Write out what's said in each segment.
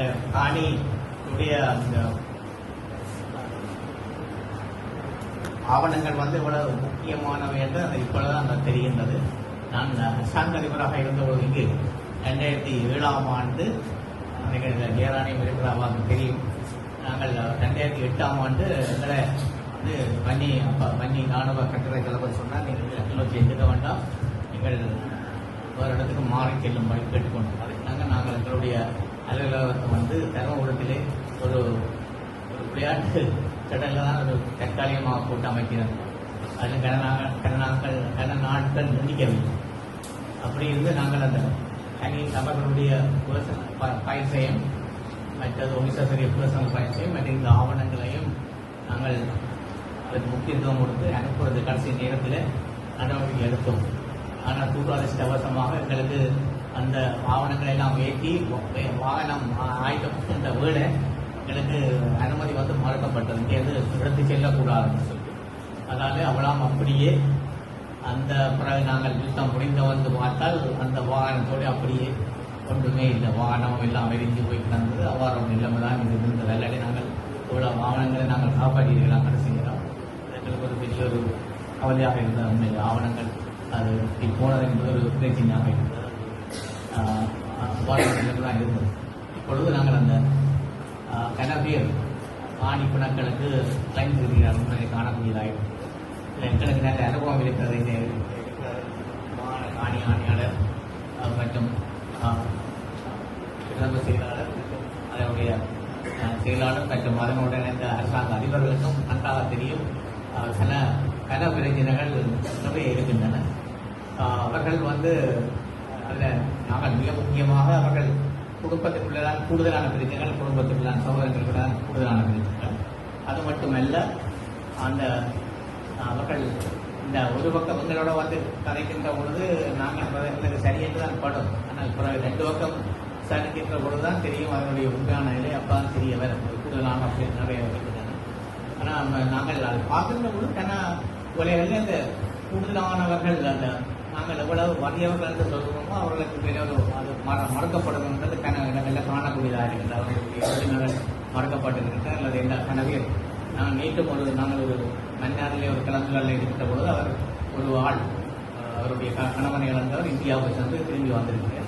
இந்த காணியுடைய அந்த ஆவணங்கள் வந்து இவ்வளவு முக்கியமானவை என்று அது இப்பொழுதுதான் அந்த தெரிகின்றது. நான் அரசாங்க அதிபராக இருந்தபோது இங்கு ரெண்டாயிரத்தி ஏழாம் ஆண்டு நீங்கள் நேராணையம் இருக்கிறாவாங்க தெரியும். நாங்கள் ரெண்டாயிரத்தி எட்டாம் ஆண்டு எங்களை வந்து வன்னி அப்போ வன்னி ராணுவ கட்டுரை தளபதி சொன்னால் நீங்கள் கிளர்ச்சி எடுக்க வேண்டாம். நீங்கள் ஒரு இடத்துக்கு மாறி செல்லும்படி கேட்டுக்கொண்டோம் அதுக்காக நாங்கள் எங்களுடைய அலுவலகத்தை வந்து தர்மபுரத்திலே ஒரு ஒரு விளையாட்டு திடலில் தான் ஒரு தற்காலிகமாக போட்டு அமைக்கிறது. அதில் கடனாக கடனாக்கள் கன நாட்கள் நீடிக்கவில்லை. அப்படி இருந்து நாங்கள் அந்த தனி நபர்களுடைய புரச- மற்றது ஒமிசாசரிய புரசன பயிற்சியும் மற்ற இந்த ஆவணங்களையும் நாங்கள் அதுக்கு முக்கியத்துவம் கொடுத்து அனுப்புறது கடைசி நேரத்தில் நடவடிக்கை எடுத்தோம். ஆனால் துரதிருஷ்டவசமாக எங்களுக்கு அந்த ஆவணங்களை எல்லாம் ஏற்றி வாகனம் ஆ- ஆயுதம் வீடு எங்களுக்கு அனுமதி வந்து மறுக்கப்பட்டது இங்கேருந்து எடுத்து செல்லக்கூடாதுன்னு சொல்லி அதனால அவளாம் அப்படியே அந்த பிறகு நாங்கள் யுத்தம் முடிந்த வந்து பார்த்தால் அந்த வாகனத்தோடு அப்படியே ஒன்றுமே இல்லை. வாகனம் எல்லாம் எரிஞ்சு போய் கிடந்தது அவ்வாறு இல்லாமல் தான் இது இருந்தது. அல்லாடி நாங்கள் இவ்வளோ வாகனங்களை நாங்கள் காப்பாற்றியிருக்கலாம் கடைசி நேரம் எங்களுக்கு ஒரு பெரிய ஒரு கவலையாக இருந்த உண்மையில் ஆவணங்கள் அது இப்படி போனது என்பது ஒரு பிரச்சனையாக இருந்தது. ஆஹ் இருந்தது இப்பொழுது நாங்கள் அந்த ஆஹ் கனபேர் ஆணி பிணக்களுக்கு கிளைம் செய்கிறார் உண்மையை இல்லை எங்களுக்கு நல்ல அனுபவம் இருக்கிறது இந்த ஆணி ஆணையாளர் மற்றும் ஆஹ் பிரதம செயலாளர் அதனுடைய செயலாளர் மற்றும் அதனுடன் இந்த அரசாங்க அதிபர்களுக்கும் நன்றாக தெரியும். சில கன கன நிறைய இருக்கின்றன. அவர்கள் வந்து அதில் நாங்கள் மிக முக்கியமாக அவர்கள் குடும்பத்திற்குள்ளதான் கூடுதலான பிரச்சனைகள் குடும்பத்துக்குள்ளான சகோதரங்களுக்குள்ளான கூடுதலான பிரச்சனைகள் அது மட்டுமல்ல அந்த அவர்கள் இந்த ஒரு பக்கம் எங்களோட வந்து கதைக்கின்ற பொழுது நாங்கள் எங்களுக்கு சரியென்று தான் படும். ஆனால் பிறகு ரெண்டு பக்கம் சரிக்கின்ற பொழுது தான் தெரியும் அதனுடைய உண்மையான நிலை அப்போ தான் தெரிய வரும். கூடுதலான அப்படி நிறைய இருக்கின்றன. ஆனால் நாங்கள் அதை பார்க்கின்ற பொழுது ஏன்னா உலகில் இந்த கூடுதலானவர்கள் அந்த நாங்கள் எவ்வளவு வறியவர்களுக்கு சொல்கிறோமோ அவர்களுக்கு பெரிய ஒரு அது மற மறுக்கப்படுகின்றது கன இடங்களில் காணக்கூடியதாக இருக்கின்றது அவர்களுடைய உரிமைகள் மறுக்கப்பட்டிருக்கின்றன அல்லது என்ன கனவில் நாங்கள் மீண்டும் பொழுது நாங்கள் ஒரு மன்னாரிலே ஒரு கலந்துகளில் இருக்கின்ற பொழுது அவர் ஒரு ஆள் அவருடைய க- கணவனை இழந்தவர் இந்தியாவை சென்று திரும்பி வந்திருக்கிறார்.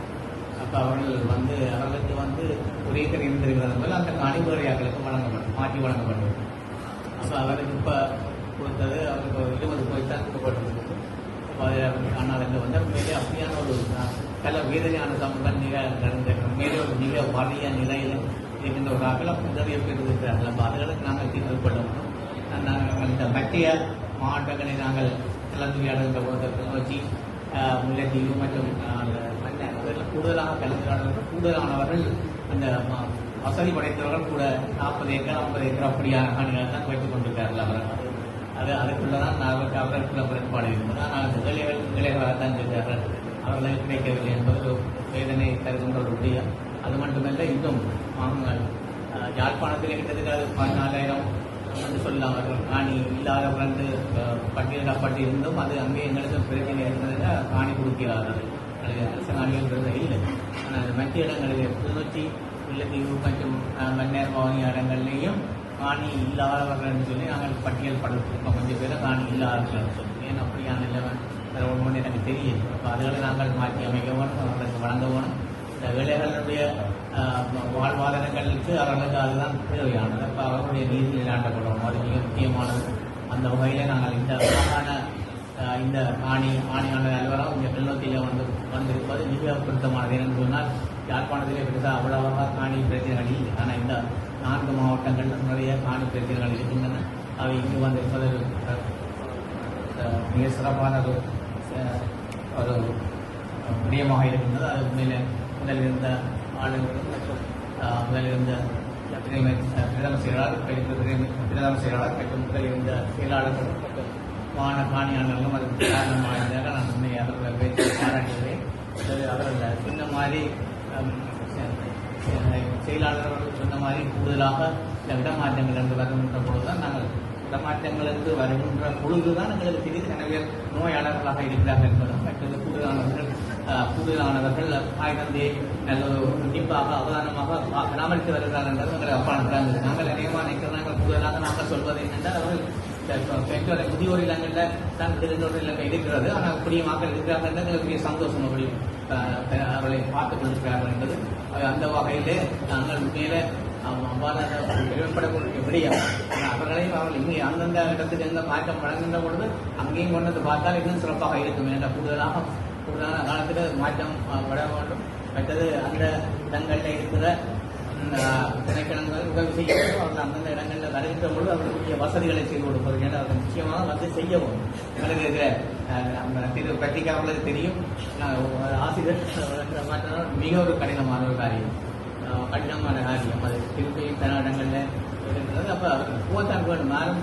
அப்போ அவர்கள் வந்து அவர்களுக்கு வந்து ஒரே ஏக்கர் இருந்திருக்கிறது அந்த அந்த அவர்களுக்கு வழங்கப்படும் மாற்றி வழங்கப்படும் அப்போ அவருக்கு இப்போ கொடுத்தது அவருக்கு இருபது போய் தான் கொடுக்கப்பட்டிருந்தது ஆனால் இங்கே வந்து மேலே அப்படியான ஒரு கல பல வேதனையான சமூகம் மிக நடந்த மேலே ஒரு மிக வலிய நிலையில் இருக்கின்ற ஒரு ஆக்கள் நிறைய இருக்கிறார்கள் அப்போ அதுகளுக்கு நாங்கள் தீர்வு கொள்ள முடியும் நாங்கள் இந்த மத்திய மாவட்டங்களை நாங்கள் கலந்துரையாடுகின்ற போது வச்சு முல்லைத்தீவு மற்றும் அஹ், கூடுதலாக கலந்துரையாடுகின்ற கூடுதலானவர்கள் அந்த ம- வசதி படைத்தவர்கள் கூட நாற்பது ஏக்கர் ஐம்பது ஏக்கர் அப்படியான காணிகள் தான் வைத்துக் கொண்டிருக்கார்கள் அவர்கள். அது அதுக்குள்ள தான் அவருக்கு அவர்களுக்குள்ள முரண்பாடு இருந்தது ஆனால் அந்த ஏழைகள் ஏழைகளாக அவர்களை கிடைக்கவில்லை என்பது வேதனை தருகின்ற ஒரு விடயம். அது மட்டுமல்ல இன்னும் நாங்கள் அஹ், யாழ்ப்பாணத்தில் கிட்டத்தட்ட அது பதினாலாயிரம் என்று சொல்லலாம். அவர்கள் காணி இல்லாத என்று அஹ், பட்டியலிடப்பட்டிருந்தும் அது அங்கே எங்களுக்கு பிரச்சனை இருந்ததுன்னா காணி கொடுக்கிறார்கள் அது அரசு காணிகள் இருந்தது இல்லை. ஆனால் அது மற்ற இடங்களில் கிளிநொச்சி முல்லைத்தீவு மற்றும் அஹ், பவனி இடங்கள்லேயும் காணி இல்லாதவர்கள்னு சொல்லி நாங்கள் பட்டியல் படுத்திருக்கோம். கொஞ்சம் பேரை காணி இல்லாதவர்கள்னு சொல்லி. ஏன் அப்படியான நிலைமை வேறு ஒன்று எனக்கு தெரியும் அப்போ அதுகளை நாங்கள் மாற்றி அமைக்க வேணும் அவர்களுக்கு வழங்க வேணும் இந்த ஏழைகளுடைய வாழ்வாதாரங்களுக்கு அவர்களுக்கு அதுதான் தேவையானது. அப்போ அவர்களுடைய நீதி நிலையாண்டப்படும் அது மிக முக்கியமானது. அந்த வகையில் நாங்கள் இந்த மாகாண இந்த ஆணி ஆணையாளர் அலுவலகம் இங்கே கிளிநொச்சியில் வந்து வந்திருப்பது மிக பொருத்தமானது. என்று சொன்னால் யாழ்ப்பாணத்திலே பெருசாக அவ்வளவாக காணி பிரச்சனைகள் இல்லை. ஆனால் இந்த நான்கு மாவட்டங்கள் நிறைய காணி பிரச்சனைகள் இருக்கின்றன. அவை இங்கு வந்திருப்பது மிக சிறப்பான ஒரு ஒரு விடயமாக இருக்கின்றது. அது உண்மையில முதலில் இருந்த ஆளுநர்கள் மற்றும் முதலில் இருந்த பிரதம செயலாளர் பிரதம செயலாளர் மற்றும் முதலில் இருந்த செயலாளர்கள் மற்றும் மாண காணியாளர்களும் அதுக்கு காரணமாக இருந்தார்கள் நான் உண்மையை அவர்களை பேசி பாராட்டுகிறேன். அவர்கள் சொன்ன மாதிரி செயலாளர் அவர்கள் சொன்ன மாதிரி கூடுதலாக இந்த இடமாற்றங்கள் என்று வருகின்ற பொழுதுதான் நாங்கள் இடமாற்றங்களுக்கு வருகின்ற பொழுதுதான் எங்களுக்கு தெரியுது எனவே நோயாளர்களாக இருக்கிறார்கள் என்பதும் மற்றது கூடுதலானவர்கள் கூடுதலானவர்கள் தாய் நல்ல உன்னிப்பாக அவதானமாக பராமரித்து வருகிறார்கள் என்றது எங்களை அப்பாடுகிறாங்க நாங்கள் அநேகமாக நினைக்கிறோம். நாங்கள் கூடுதலாக நாங்கள் சொல்வது என்னென்றால் அவர்கள் பெற்றோரை முதியோர் இல்லங்களில் தான் திருநூறு இல்லங்கள் இருக்கிறது. ஆனால் புதிய மக்கள் இருக்கிறார்கள் எங்களுக்கு பெரிய சந்தோஷம் அப்படி அவர்களை பார்த்து கொண்டிருக்கிறார்கள் என்பது அந்த வகையிலே நாங்கள் மேலே அவ்வாறு பெருமைப்படக்கூடிய விடயம் அவர்களையும் அவர்கள் இங்கே அந்தந்த இடத்துக்கு எந்த மாற்றம் வழங்குகின்ற பொழுது அங்கேயும் கொண்டு வந்து பார்த்தால் இன்னும் சிறப்பாக இருக்கும். என்ற கூடுதலாக கூடுதலான காலத்தில் மாற்றம் வர வேண்டும். மற்றது அந்த இடங்களில் இருக்கிற இந்த அஹ், உதவி செய்யும் அவர்கள் அந்தந்த இடங்களில் வருகின்ற பொழுது அவர்களுடைய வசதிகளை செய்து கொடுப்பது. ஏன்னா அதை முக்கியமாக வந்து செய்யவும். எனக்கு நம்ம திரு பத்திரிகை தெரியும். ஆசிரியர் மாற்றம் மிக ஒரு கடினமான ஒரு காரியம். கடினமான காரியம். அது திருப்பி பல இடங்களில் இருக்கிறது. அப்போ அவர்கள் போத்தான் வேணும்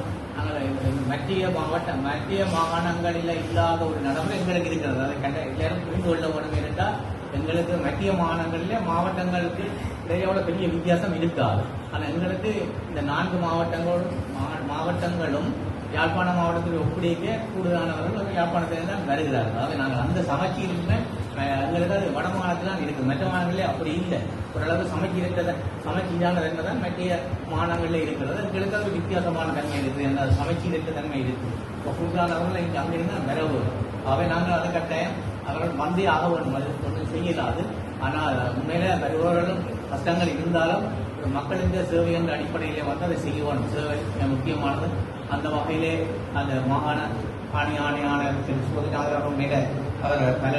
மத்திய மாவட்டம் மத்திய மாகாணங்களில் இல்லாத ஒரு நடைமுறை எங்களுக்கு இருக்கிறது. அதை கண்ட எல்லாரும் புரிந்து கொள்ள வேண்டும் என்றால் எங்களுக்கு மத்திய மாநிலங்களில் மாவட்டங்களுக்கு இடையோட பெரிய வித்தியாசம் இருக்காது. ஆனால் எங்களுக்கு இந்த நான்கு மாவட்டங்களும் மா- மாவட்டங்களும் யாழ்ப்பாண மாவட்டத்தில் ஒப்படைக்க கூடுதலானவர்கள் யாழ்ப்பாணத்தில் தான் வருகிறார்கள். அதாவது நாங்கள் அந்த சமச்சீரின்மை எங்களுக்கு அது வட மாநிலத்தில் தான் இருக்குது. மற்ற மாநிலங்களே அப்படி இல்லை. ஓரளவு சமச்சீரற்ற சமச்சீரான தன்மை தான் மத்திய மாநிலங்களில் இருக்கிறது. எங்களுக்கு அது வித்தியாசமான தன்மை இருக்குது. அந்த அது சமச்சீரற்ற தன்மை இருக்குது. இப்போ கூடுதலானவர்கள் இங்கே அங்கிருந்து வரவு. அவை நாங்கள் அது கட்டாயம் அவர்கள் வந்தே ஆக வேண்டும். அது ஒன்றும் செய்யலாது. ஆனால் உண்மையில வருபவர்களும் கஷ்டங்கள் இருந்தாலும் ஒரு மக்களின் சேவை என்ற அடிப்படையிலே வந்து அதை செய்ய வேண்டும் சேவை முக்கியமானது. அந்த வகையிலே அந்த மாகாண ஆணி ஆணையாளர் திரு சோதனாளர்கள் மேல அவர் பல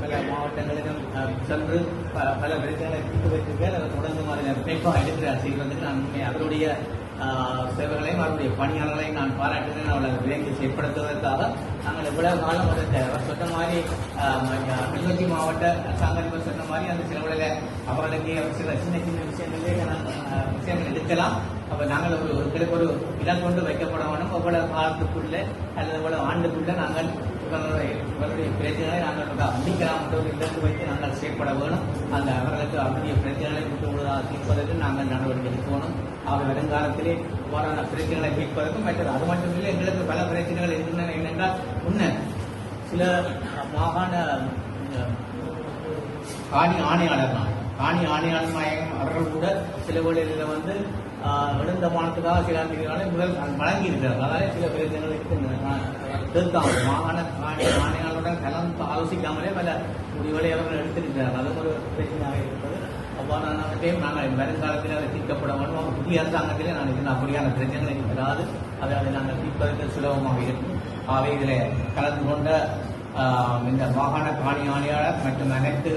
பல மாவட்டங்களிலும் சென்று பல பல பிரச்சனைகளை தீர்த்து வைத்திருக்கிறார் அவர் தொடர்ந்து மாதிரி பேப்பாக எடுக்கிறார் செய்வதற்கு நான் உண்மை அவருடைய சேவைகளையும் அவருடைய பணியாளர்களையும் நான் பாராட்டுகிறேன். அவளை விரைந்து செயற்படுத்துவதற்காக நாங்கள் இவ்வளவு காலம் அதை அவர் சொன்ன மாதிரி ஆஹ், கிளிநொச்சி மாவட்ட அரசாங்கம் சொன்ன மாதிரி அந்த சில அவர்களுக்கு சில சின்ன சின்ன விஷயங்களே விஷயங்கள் எடுக்கலாம். அப்ப நாங்கள் ஒரு ஒரு கிழக்கு ஒரு இடம் கொண்டு வைக்கப்பட வேணும் எவ்வளவு காலத்துக்குள்ள அல்லது எவ்வளவு ஆண்டுக்குள்ள நாங்கள் இவர்களுடைய இவருடைய பிரச்சனைகளை நாங்கள் அந்திக்கலாம் என்ற ஒரு இலக்கு வைத்து நாங்கள் செயற்பட வேணும் அந்த அவர்களுக்கு அவருடைய பிரச்சனைகளை விட்டு விடுவதாக தீர்ப்பதற்கு நாங்கள் நடவடிக்கை எடுக்கணும் அவர் வருங்காலத்திலே இவ்வாறான பிரச்சனைகளை தீர்ப்பதற்கும் மற்றது அது மட்டும் இல்லை எங்களுக்கு பல பிரச்சனைகள் இருக்கின்றன என்னென்றால் முன்ன சில மாகாண காணி ஆணையாளர் தான். காணி ஆணையாளர் நாயகம் அவர்கள் கூட சில வேளைகளில் வந்து ஆஹ், விழுந்த மானத்துக்காக சில முதல் வழங்கி இருக்கிறார் அதாவது சில பிரச்சனைகள் இருக்கின்றன மாகாண காணி கலந்து ஆலோசிக்காமலே பல முடிவுகளை அவர்கள் எடுத்திருக்கிறார். அதுவும் ஒரு பிரச்சனையாக இருப்பது. அவ்வாறானவற்றையும் நாங்கள் வருங்காலத்தில் அதை தீர்க்கப்பட வேண்டும்? புதிய அரசாங்கத்திலே நான் இதில் அப்படியான பிரச்சனைகள் வராது. அதை அதை நாங்கள் தீர்ப்பதற்கு சுலபமாக இருக்கும். ஆகவே இதில் கலந்து கொண்ட இந்த மாகாண காணி ஆணையாளர் மற்றும் அனைத்து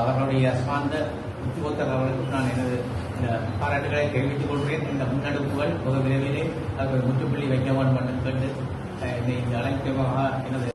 அவர்களுடைய சார்ந்த உத்தியோகத்தர் நான் எனது இந்த பாராட்டுகளை தெரிவித்துக் கொள்கிறேன். இந்த முன்னெடுப்புகள் மிக விரைவிலே முற்றுப்புள்ளி வைக்க வேண்டும் என்று கேட்டு இந்த அழைக்கமாக எனது